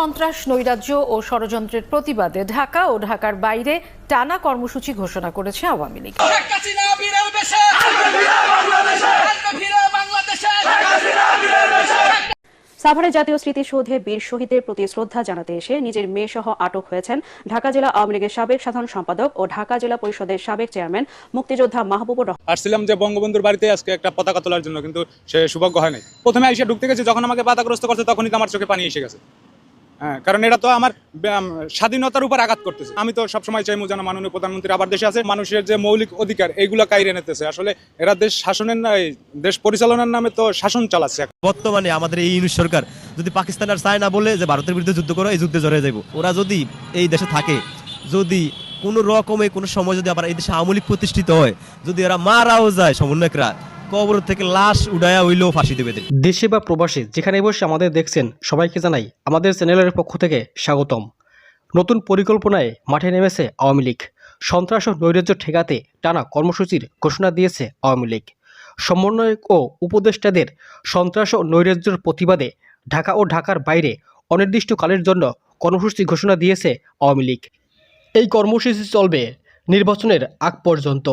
সন্ত্রাস নৈরাজ্য ও ষড়যন্ত্রের প্রতিবাদে ঢাকা ও ঢাকার বাইরে টানা কর্মসূচি ঘোষণা করেছে আওয়ামী লীগ। সাভারে জাতীয় স্মৃতিসৌধে বীর শহীদদের প্রতি শ্রদ্ধা জানাতে এসে নিজের মেয়ে সহ আটক হয়েছেন ঢাকা জেলা আওয়ামী লীগের সাবেক সাধারণ সম্পাদক ও ঢাকা জেলা পরিষদের সাবেক চেয়ারম্যান মুক্তিযোদ্ধা মাহবুবুর রহমান। আসছিলাম যে বঙ্গবন্ধুর বাড়িতে আজকে একটা পতাকা তোলার জন্য কিন্তু সে সৌভাগ্য হয় নাই। প্রথমে এসে ঢুকতে গেছে যখন আমাকে বাধাগ্রস্ত করছে তখনই তো আমার চোখে পানি এসে গেছে। হ্যাঁ কারণ এটা তো আমার স্বাধীনতার উপর আঘাত করতেছে। আমি তো সবসময় চাইব যেন মাননীয় প্রধানমন্ত্রী আবার দেশে আছে মানুষের যে মৌলিক অধিকার এইগুলো কাইরে নিতেছে। আসলে এরা দেশ শাসনের দেশ পরিচালনার নামে তো শাসন চালাচ্ছে। বর্তমানে আমাদের এই ইউনিট সরকার যদি পাকিস্তান আর চায় না বলে যে ভারতের বিরুদ্ধে যুদ্ধ করো, এই যুদ্ধে জড়িয়ে যাব ওরা যদি এই দেশে থাকে, যদি কোনো রকমে কোনো সময় যদি আবার এই দেশে আমলিক প্রতিষ্ঠিত হয়, যদি এরা মারাও যায় সমন্বয়করা কবর থেকে লাশ উড়ায়া হইলেও ফাঁসি দেবে দেশে বা প্রবাসী যেখানে বসে আমাদের দেখছেন, সবাইকে জানাই আমাদের চ্যানেলের পক্ষ থেকে স্বাগতম। নতুন পরিকল্পনায় মাঠে নেমেছে আওয়ামী লীগ। সন্ত্রাস ও নৈরাজ্য ঠেকাতে টানা কর্মসূচির ঘোষণা দিয়েছে আওয়ামী লীগ। সমন্বয়ক ও উপদেষ্টাদের সন্ত্রাস ও নৈরাজ্যের প্রতিবাদে ঢাকা ও ঢাকার বাইরে অনির্দিষ্টকালের জন্য কর্মসূচি ঘোষণা দিয়েছে আওয়ামী লীগ। এই কর্মসূচি চলবে নির্বাচনের আগ পর্যন্ত।